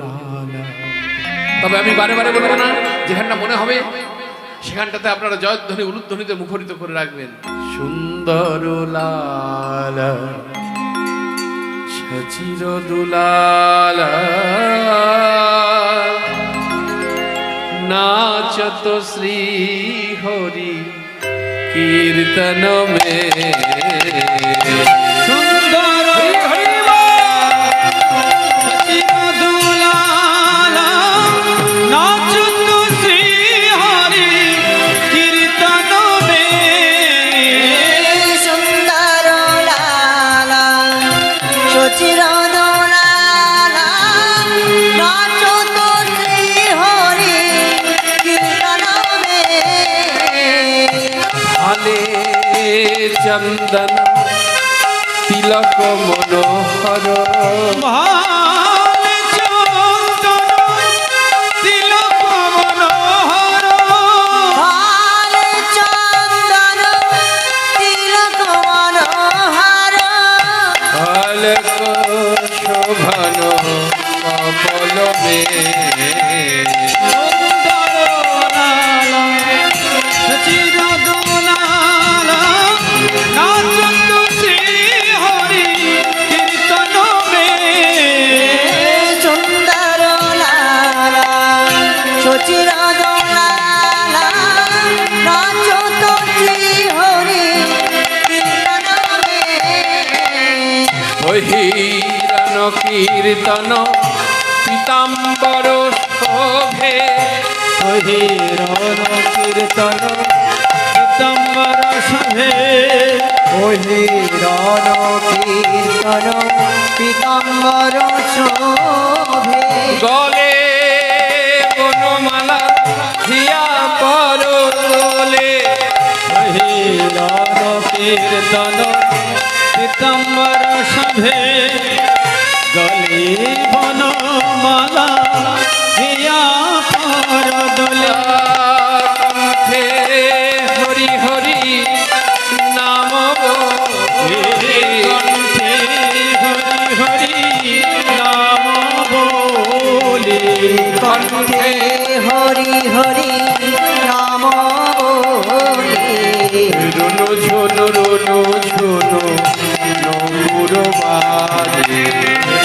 লালা। তবে আমি বারে বারে বলব না, যেখানটা মনে হবে, সেখানটাতে আপনারা জয়ধ্বনি, উলুধ্বনিতে মুখরিত করে রাখবেন। সুন্দর সচির দুলালা নাচত শ্রী হরি কীর্তন মে চন্দন তিলক মনোহর। ভালো চন্দন বহিরন কীর্তন পীতাম্বর শোভে। অহিরণ কীর্তন পীতাম্বর সভে অহিরণ কীর্তন পীতাম্বর শোভে। গলে বনমালা হিয়া পর তোলে অহিরণ কীর্তন পীতাম্বর সভে গলি বনমালা হিয়া পর দোলা। কণ্ঠে হরি হরি নাম। কণ্ঠে হরি হরি নাম বলি কণ্ঠে হরি হরি নাম বলে রুনু ঝুনু রুনু ঝুনু Govardhan.